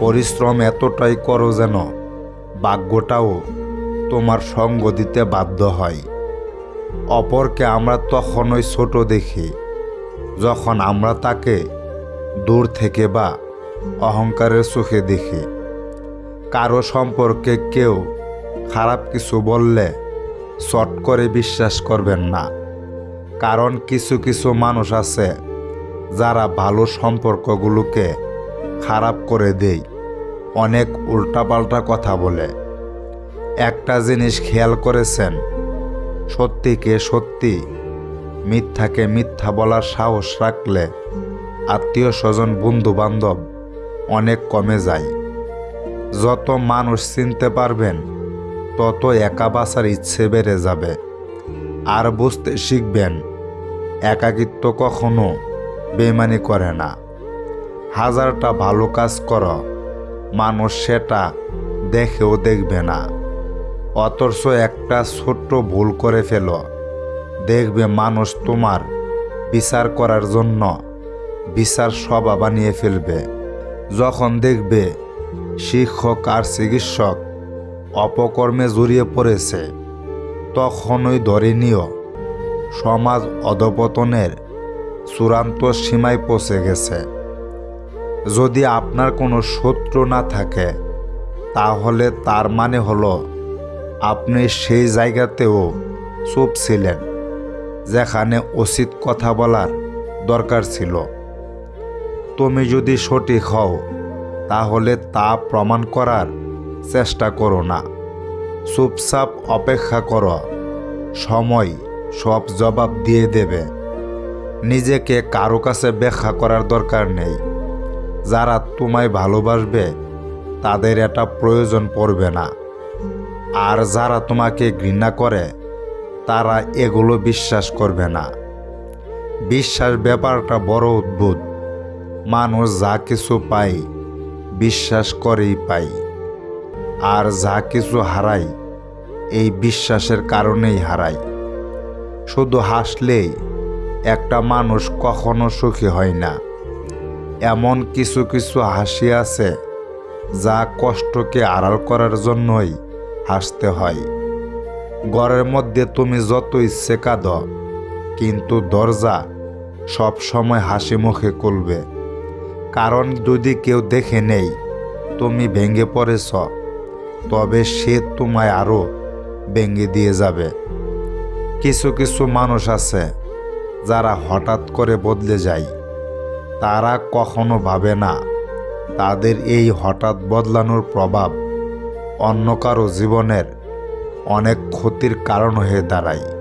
পরিশ্রম এতটাই করো যেন ভাগ্যটাও তোমার সঙ্গ দিতে বাধ্য হয়। অপরকে আমরা তখনই ছোট দেখি, যখন আমরা তাকে দূর থেকে বা অহংকারের চোখে দেখি। কারও সম্পর্কে কেউ খারাপ কিছু বললে চট করে বিশ্বাস করবেন না, কারণ কিছু কিছু মানুষ আছে যারা ভালো সম্পর্কগুলোকে খারাপ করে দেই। অনেক উল্টাপাল্টা কথা বলে। একটা জিনিস খেয়াল করেছেন? সত্যিকে সত্যি? মিথ্যাকে মিথ্যা বলার সাহস রাখলে আত্মীয় স্বজন বন্ধু বান্ধব অনেক কমে যায়। যত মানুষ চিনতে পারবেন, তত একা বাঁচার ইচ্ছে বেড়ে যাবে। আর বুঝতে শিখবেন, একাকিত্ব কখনো বেমানি করে না। হাজারটা ভালো কাজ করো, মানুষ সেটা দেখেও দেখবে না। অথচ একটা ছোট্ট ভুল করে ফেলো। দেখবে মানুষ তোমার বিচার করার জন্য বিচার সভা বানিয়ে ফেলবে। যখন দেখবে শিক্ষক আর চিকিৎসক অপকর্মে জড়িয়ে পড়েছে, তখনই ধরে নিও, সমাজ অধপতনের চূড়ান্ত সীমায় পৌঁছে গেছে। যদি আপনার কোনো শত্রু না থাকে, তাহলে তার মানে হলো আপনি সেই জায়গাতেও চুপ ছিলেন, যেখানে উচিত কথা বলার দরকার ছিল। তুমি যদি সঠিক হও, তাহলে তা প্রমাণ করার চেষ্টা করো না। চুপচাপ অপেক্ষা করো, সময় সব জবাব দিয়ে দেবে। নিজেকে কারও কাছে ব্যাখ্যা করার দরকার নেই। যারা তোমায় ভালোবাসবে, তাদের এটা প্রয়োজন পড়বে না। আর যারা তোমাকে ঘৃণা করে, তারা এগুলো বিশ্বাস করবে না। বিশ্বাস ব্যাপারটা বড় অদ্ভুত। মানুষ যা কিছু পায়, বিশ্বাস করেই পাই আর যা কিছু হারায়, এই বিশ্বাসের কারণেই হারায়। শুধু হাসলেই একটা মানুষ কখনো সুখী হয় না। এমন কিছু কিছু হাসি আছে যা কষ্টকে আড়াল করার জন্যই হাসতে হয়। ঘরের মধ্যে তুমি যত ইচ্ছে কাঁদ, কিন্তু দরজা সব সময় হাসি মুখে খুলবে। কারণ যদি কেউ দেখে নেই, তুমি ভেঙে পড়েছ, তবে সে তোমায় আরও ভেঙে দিয়ে যাবে। কিছু কিছু মানুষ আছে যারা হঠাৎ করে বদলে যায়। তারা কখনো ভাবে না। তাদের এই হঠাৎ বদলানোর প্রভাব অন্য কারও জীবনের অনেক ক্ষতির কারণ হয়ে দাঁড়ায়।